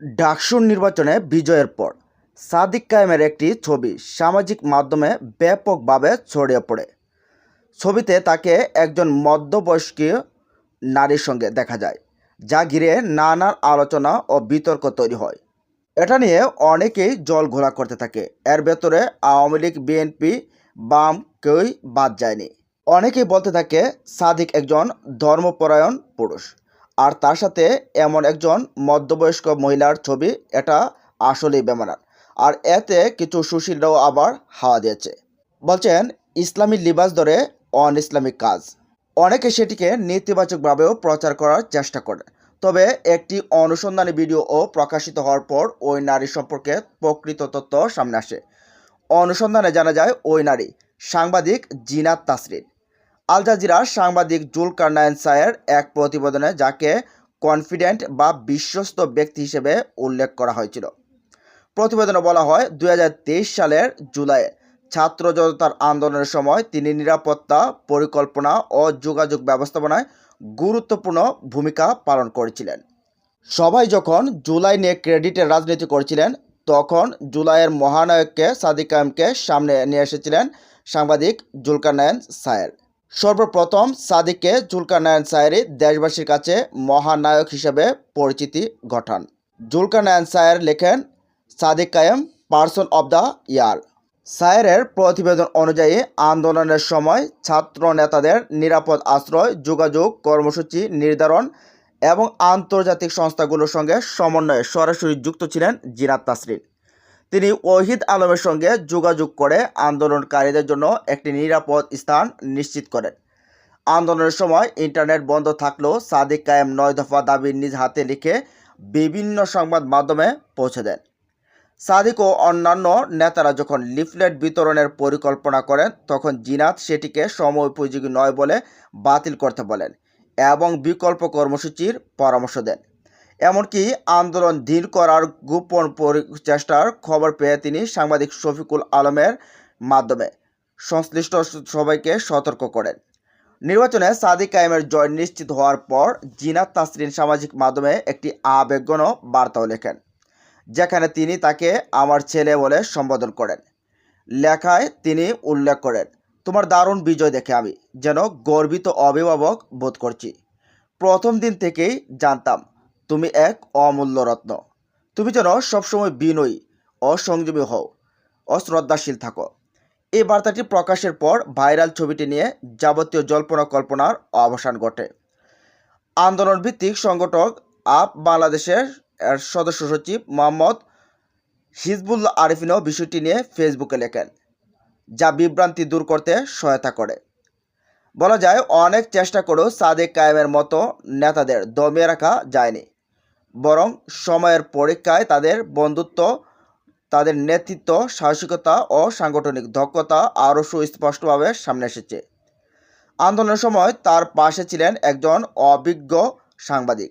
ডাকসুর নির্বাচনে বিজয়ের পর। সাদিক কায়েমের একটি ছবি সামাজিক মাধ্যমে ব্যাপকভাবে ছড়িয়ে পড়ে। ছবিতে তাকে একজন মধ্যবয়স্ক নারীর সঙ্গে দেখা যায়, যা ঘিরে নানান আলোচনা ও বিতর্ক তৈরি হয়। এটা নিয়ে অনেকেই জল ঘোলা করতে থাকে। এর ভেতরে আওয়ামী লীগ, বিএনপি, বাম কেউই বাদ যায়নি। অনেকেই বলতে থাকে, সাদিক একজন ধর্মপরায়ণ পুরুষ। আর তার সাথে এমন একজন মধ্যবয়স্ক মহিলার ছবি, এটা আসলেই বেমানার আর এতে কিছু সুশীলরাও আবার হাওয়া দিয়েছে। বলছেন, ইসলামী লিবাস ধরে অন ইসলামিক কাজ। অনেকে সেটিকে নেতিবাচকভাবেও প্রচার করার চেষ্টা করে তবে একটি অনুসন্ধানী ভিডিও প্রকাশিত হওয়ার পর ওই নারী সম্পর্কে প্রকৃত তথ্য সামনে আসে। অনুসন্ধানে জানা যায়, ওই নারী সাংবাদিক জিনাত তাসরিন। আল জাজিরার সাংবাদিক জুল কার্নায়ন সায়ের এক প্রতিবেদনে যাকে কনফিডেন্ট বা বিশ্বস্ত ব্যক্তি হিসেবে উল্লেখ করা হয়েছিল। প্রতিবেদনে বলা হয়, দুই হাজার তেইশ সালের জুলাইয়ে ছাত্র জনতার আন্দোলনের সময় তিনি নিরাপত্তা, পরিকল্পনা ও যোগাযোগ ব্যবস্থাপনায় গুরুত্বপূর্ণ ভূমিকা পালন করেছিলেন। সবাই যখন জুলাই নিয়ে ক্রেডিটের রাজনীতি করছিলেন, তখন জুলাইয়ের মহানায়ককে সাদিক সামনে নিয়ে এসেছিলেন সাংবাদিক জুলকারনায়ন সায়ের। সর্বপ্রথম সাদিককে জুলকারনায়ন সায়েরই দেশবাসীর কাছে মহানায়ক হিসেবে পরিচিতি ঘটান জুলকারনায়ন সায়ের লেখেন Sadik Kayem, person of the year. সায়েরের প্রতিবেদন অনুযায়ী আন্দোলনের সময় ছাত্র নেতাদের নিরাপদ আশ্রয়, যোগাযোগ, কর্মসূচি নির্ধারণ এবং আন্তর্জাতিক সংস্থাগুলোর সঙ্গে সমন্বয়ে সরাসরি যুক্ত ছিলেন জিনাত তাসরিন। তিনি ওহিদ আলমের সঙ্গে যোগাযোগ করে আন্দোলনকারীদের জন্য একটি নিরাপদ স্থান নিশ্চিত করেন। আন্দোলনের সময় ইন্টারনেট বন্ধ থাকলেও সাদিক কায়েম নয় দফা দাবি নিজ হাতে লিখে বিভিন্ন সংবাদ মাধ্যমে পৌঁছে দেন। সাদিক ও অন্যান্য নেতারা যখন লিফলেট বিতরণের পরিকল্পনা করেন, তখন জিনাত সেটিকে সময় উপযোগী নয় বলে বাতিল করতে বলেন এবং বিকল্প কর্মসূচির পরামর্শ দেন। এমনকি আন্দোলন ধীর করার গোপন চেষ্টার খবর পেয়ে তিনি সাংবাদিক শফিকুল আলমের মাধ্যমে সংশ্লিষ্ট সবাইকে সতর্ক করেন। নির্বাচনে সাদিক কায়েমের জয় নিশ্চিত হওয়ার পর জিনাত তাসরিন সামাজিক মাধ্যমে একটি আবেগঘন বার্তাও লেখেন, যেখানে তিনি তাকে আমার ছেলে বলে সম্বোধন করেন। লেখায় তিনি উল্লেখ করেন, তোমার দারুণ বিজয় দেখে আমি, যেন গর্বিত অভিভাবক বোধ করছি। প্রথম দিন থেকেই জানতাম তুমি এক অমূল্য রত্ন। তুমি যেন সবসময় বিনয়ী, অসংযমী হও, অশ্রদ্ধাশীল থাকো। এই বার্তাটি প্রকাশের পর ভাইরাল ছবিটি নিয়ে যাবতীয় জল্পনা কল্পনার অবসান ঘটে। আন্দোলন ভিত্তিক সংগঠক আপ বাংলাদেশের সদস্য সচিব মোহাম্মদ হিজবুল্লাহ আরিফিনও বিষয়টি নিয়ে ফেসবুকে লেখেন, যা বিভ্রান্তি দূর করতে সহায়তা করে। বলা যায়, অনেক চেষ্টা করেও সাদেক কায়েমের মতো নেতাদের দমিয়ে রাখা যায়নি। বরং সময়ের পরীক্ষায় তাদের বন্ধুত্ব, তাদের নেতৃত্ব, সাহসিকতা ও সাংগঠনিক দক্ষতা আরও সুস্পষ্টভাবে সামনে এসেছে। আন্দোলনের সময় তার পাশে ছিলেন একজন অভিজ্ঞ সাংবাদিক,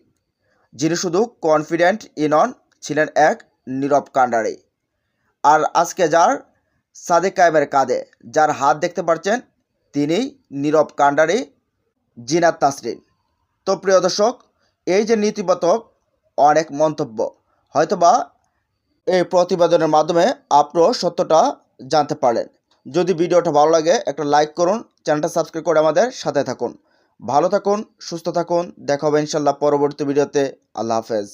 যিনি শুধু কনফিডেন্ট ইনন ছিলেন এক নীরব কাণ্ডারি। আর আজকে যার সাদেক কায়েমের কাঁধে, যার হাত দেখতে পাচ্ছেন তিনি নীরব কাণ্ডারি জিনাত তাসরিন। তো প্রিয় দর্শক, এই যে নীতিবাচক অনেক মন্তব্য। হয়তোবা এই প্রতিবেদনের মাধ্যমে আপনিও সত্যটা জানতে পারেন যদি ভিডিওটা ভালো লাগে, একটা লাইক করুন, চ্যানেলটা সাবস্ক্রাইব করে আমাদের সাথে থাকুন। ভালো থাকুন, সুস্থ থাকুন, দেখা হবে ইনশাল্লাহ পরবর্তী ভিডিওতে। আল্লাহ হাফেজ।